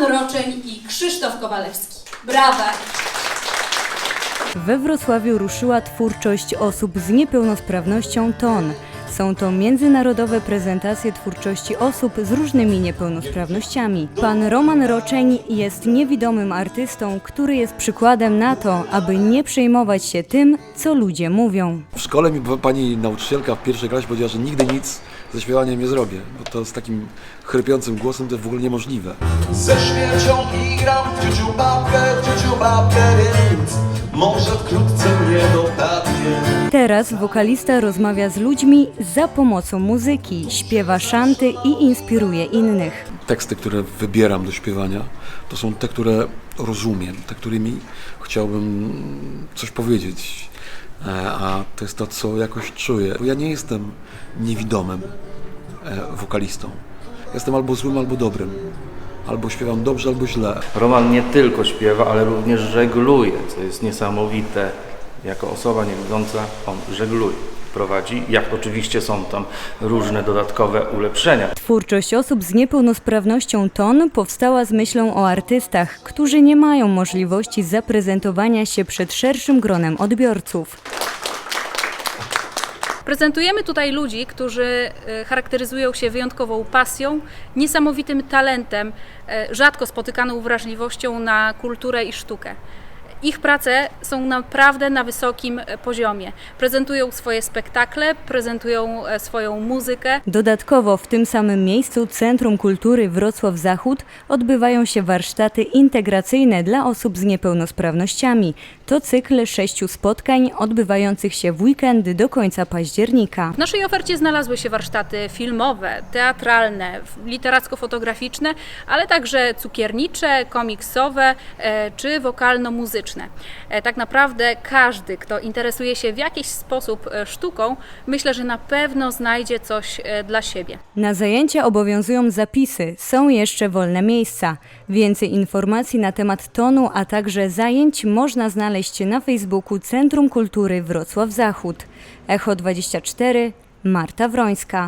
Roman Roczeń i Krzysztof Kowalewski. Brawa! We Wrocławiu ruszyła twórczość osób z niepełnosprawnością TON. Są to międzynarodowe prezentacje twórczości osób z różnymi niepełnosprawnościami. Pan Roman Roczeń jest niewidomym artystą, który jest przykładem na to, aby nie przejmować się tym, co ludzie mówią. W szkole mi pani nauczycielka w pierwszej klasie powiedziała, że nigdy nic ze śpiewaniem nie zrobię, bo to z takim chrypiącym głosem to jest w ogóle niemożliwe. Ze śmiercią igram w ciuciu babkę, w ciuciu babkę, więc może wkrótce mnie dopadnie. Teraz wokalista rozmawia z ludźmi za pomocą muzyki, śpiewa szanty i inspiruje innych. Teksty, które wybieram do śpiewania, to są te, które rozumiem, te, którymi chciałbym coś powiedzieć. E, A to jest to, co jakoś czuję. Bo ja nie jestem niewidomym e, wokalistą. Jestem albo złym, albo dobrym. Albo śpiewam dobrze, albo źle. Roman nie tylko śpiewa, ale również żegluje, co jest niesamowite. Jako osoba niewidząca on żegluje, prowadzi, jak oczywiście są tam różne dodatkowe ulepszenia. Twórczość osób z niepełnosprawnością TON powstała z myślą o artystach, którzy nie mają możliwości zaprezentowania się przed szerszym gronem odbiorców. Prezentujemy tutaj ludzi, którzy e, charakteryzują się wyjątkową pasją, niesamowitym talentem, e, rzadko spotykaną wrażliwością na kulturę i sztukę. Ich prace są naprawdę na wysokim e, poziomie. Prezentują swoje spektakle, prezentują e, swoją muzykę. Dodatkowo w tym samym miejscu Centrum Kultury Wrocław Zachód odbywają się warsztaty integracyjne dla osób z niepełnosprawnościami. To cykl sześciu spotkań odbywających się w weekendy do końca października. W naszej ofercie znalazły się warsztaty filmowe, teatralne, literacko-fotograficzne, ale także cukiernicze, komiksowe e, czy wokalno-muzyczne. E, Tak naprawdę każdy, kto interesuje się w jakiś sposób e, sztuką, myślę, że na pewno znajdzie coś dla siebie. Na zajęcia obowiązują zapisy, są jeszcze wolne miejsca. Więcej informacji na temat tonu, a także zajęć można znaleźć na Facebooku Centrum Kultury Wrocław Zachód. Echo 24, Marta Wrońska.